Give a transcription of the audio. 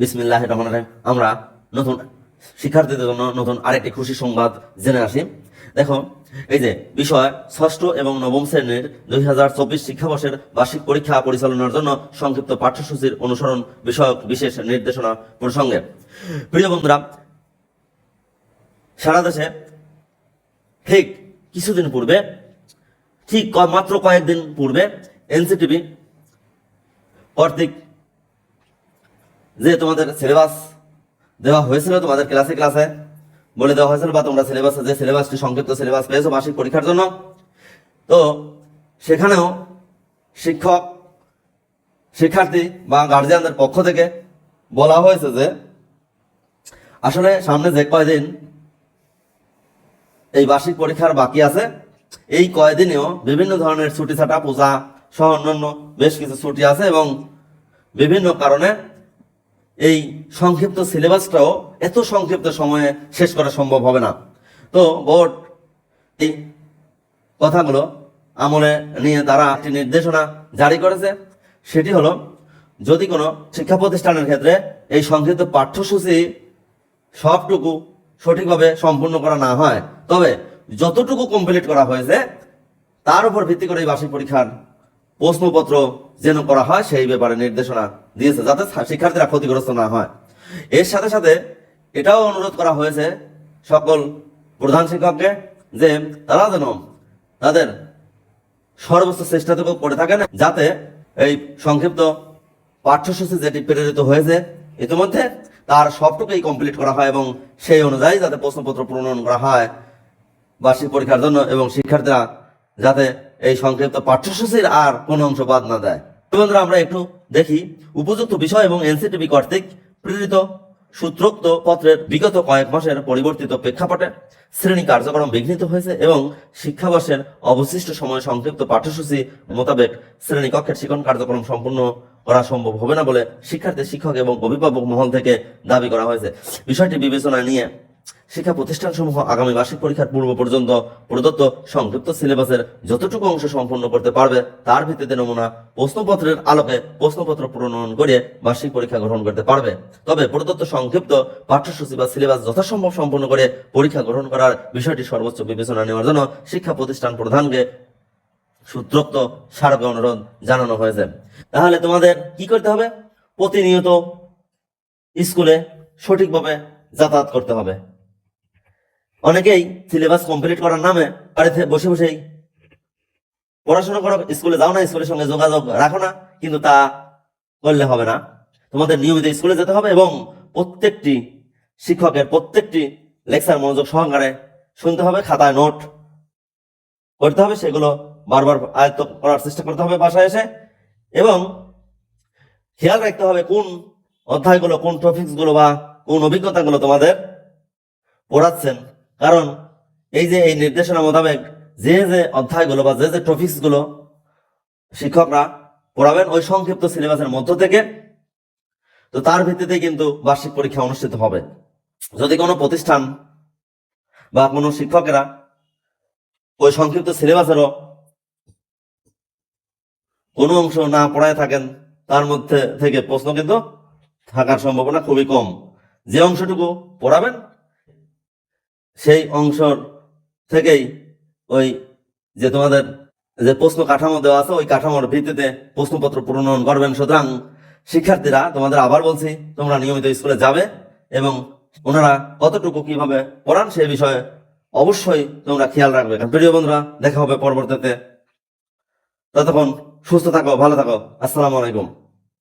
বিসমিল্লাহ রহমান রাহিম। আমরা নতুন শিক্ষার্থীদের জন্য নতুন আরেকটি খুশি সংবাদ জেনে আসি। দেখো, এই যে বিষয় ষষ্ঠ এবং নবম শ্রেণির দুই হাজার চব্বিশ শিক্ষাবর্ষের বার্ষিক পরীক্ষা পরিচালনার জন্য সংক্ষিপ্ত পাঠ্যসূচির অনুসরণ বিষয়ক বিশেষ নির্দেশনা প্রসঙ্গে। প্রিয় বন্ধুরা, সারা দেশে ঠিক কিছুদিন পূর্বে, ঠিক মাত্র কয়েকদিন পূর্বে এনসিটিভি কর্তৃক যে তোমাদের সিলেবাস দেওয়া হয়েছিল তোমাদের ক্লাসে ক্লাসে বলে দেওয়া হয়েছিল, বা তোমরা সিলেবাসে যে সিলেবাসটি সংক্ষিপ্ত সিলেবাস পেয়েছ মাসিক পরীক্ষার জন্য। তো সেখানেও শিক্ষক, শিক্ষার্থী বা গার্জিয়ানদের পক্ষ থেকে বলা হয়েছে যে, আসলে সামনে যে কয়দিন এই বার্ষিক পরীক্ষার বাকি আছে, এই কয়দিনেও বিভিন্ন ধরনের ছুটি ছাটা পূজা, সহ অন্যান্য বেশ কিছু ছুটি আছে এবং বিভিন্ন কারণে এই সংক্ষিপ্ত সিলেবাসটাও এত সংক্ষিপ্ত সময়ে শেষ করা সম্ভব হবে না। তো বোর্ড, এই কথাগুলো আমলে নিয়ে তারা একটি নির্দেশনা জারি করেছে। সেটি হলো, যদি কোনো শিক্ষা প্রতিষ্ঠানের ক্ষেত্রে এই সংক্ষিপ্ত পাঠ্যসূচি সবটুকু সঠিকভাবে সম্পূর্ণ করা না হয়, তবে যতটুকু কমপ্লিট করা হয়েছে, তার উপর ভিত্তি করে এই বার্ষিক পরীক্ষার প্রশ্নপত্র যেন করা হয়, সেই ব্যাপারে নির্দেশনা দিয়েছে যাতে শিক্ষার্থীরা ক্ষতিগ্রস্ত না হয়। এর সাথে সাথে এটাও অনুরোধ করা হয়েছে সকল প্রধান শিক্ষককে যে তারা যেন তাদের সর্বোচ্চ চেষ্টাটুকু করে থাকেন যাতে এই সংক্ষিপ্ত পাঠ্যসূচি যেটি প্রেরিত হয়েছে ইতিমধ্যে তার সবটুকুই কমপ্লিট করা হয় এবং সেই অনুযায়ী যাতে প্রশ্নপত্র প্রণয়ন করা হয় বার্ষিক পরীক্ষার জন্য এবং শিক্ষার্থীরা যাতে এই সংক্ষিপ্ত পাঠ্যসূচির আর কোনো অংশ বাদ না দেয়। বন্ধুরা, আমরা একটু দেখি উপযুক্ত বিষয় এবং এনসিটিভি কর্তৃক প্রেরিত সূত্রোক্ত পত্রের বিগত কয়েক মাসের পরিবর্তিত প্রেক্ষাপটে শ্রেণি কার্যক্রম বিঘ্নিত হয়েছে এবং শিক্ষাবর্ষের অবশিষ্ট সময় সংক্ষিপ্ত পাঠ্যসূচি মোতাবেক শ্রেণি কক্ষের শিক্ষণ কার্যক্রম সম্পূর্ণ করা সম্ভব হবে না বলে শিক্ষার্থী, শিক্ষক এবং অভিভাবক মহল থেকে দাবি করা হয়েছে। বিষয়টি বিবেচনায় নিয়ে শিক্ষা প্রতিষ্ঠানসমূহ আগামী বার্ষিক পরীক্ষার পূর্ব পর্যন্ত প্রদত্ত সংক্ষিপ্ত সিলেবাসের যতটুকু অংশ সম্পন্ন করতে পারবে, তার ভিত্তিতে নমুনা প্রশ্নপত্রের আলোকে প্রশ্নপত্র প্রণয়ন করে বার্ষিক পরীক্ষা গ্রহণ করতে পারবে। তবে প্রদত্ত সংক্ষিপ্ত পাঠ্যসূচি বা সিলেবাস যথাসম্ভব সম্পন্ন করে পরীক্ষা গ্রহণ করার বিষয়টি সর্বোচ্চ বিবেচনা নেওয়ার জন্য শিক্ষা প্রতিষ্ঠান প্রধানকে সূত্রোক্ত স্মারকে অনুরোধ জানানো হয়েছে। তাহলে তোমাদের কি করতে হবে? প্রতিনিয়ত স্কুলে সঠিকভাবে যাতায়াত করতে হবে। অনেকেই সিলেবাস কমপ্লিট করার নামে বাড়িতে বসে বসেই পড়াশোনা করো স্কুলে যাও না স্কুলের সঙ্গে যোগাযোগ রাখো না, কিন্তু তা করলে হবে না। তোমাদের নিয়মিত স্কুলে যেতে হবে এবং প্রত্যেকটি শিক্ষকের প্রত্যেকটি লেকচার মনোযোগ সহকারে শুনতে হবে, খাতায় নোট করতে হবে, সেগুলো বারবার আয়ত্ত করার চেষ্টা করতে হবে বাসায় এসে। এবং খেয়াল রাখতে হবে কোন অধ্যায়গুলো, কোন টপিকসগুলো বা কোন অভিজ্ঞতাগুলো তোমাদের পড়াচ্ছেন। কারণ এই যে এই নির্দেশনা মোতাবেক যে যে অধ্যায়গুলো বা যে যে টপিকসগুলো শিক্ষকরা পড়াবেন, ওই সংক্ষিপ্ত সিলেবাসের মধ্য থেকে, তো তার ভিত্তিতে কিন্তু বার্ষিক পরীক্ষা অনুষ্ঠিত হবে। যদি কোনো প্রতিষ্ঠান বা কোনো শিক্ষকেরা ওই সংক্ষিপ্ত সিলেবাসেরও কোনো অংশ না পড়ায় থাকেন, তার মধ্যে থেকে প্রশ্ন কিন্তু থাকার সম্ভাবনা খুবই কম। যে অংশটুকু পড়াবেন সেই অংশর থেকেই ওই যে তোমাদের যে প্রশ্ন কাঠামো দেওয়া আছে, ওই কাঠামোর ভিত্তিতে প্রশ্নপত্র প্রণয়ন করবেন। সুতরাং শিক্ষার্থীরা, তোমাদের আবার বলছি, তোমরা নিয়মিত স্কুলে যাবে এবং ওনারা কতটুকু কীভাবে পড়ান সেই বিষয়ে অবশ্যই তোমরা খেয়াল রাখবে। প্রিয় বন্ধুরা, দেখা হবে পরবর্তীতে। ততক্ষণ সুস্থ থাকো, ভালো থাকো। আসসালামু আলাইকুম।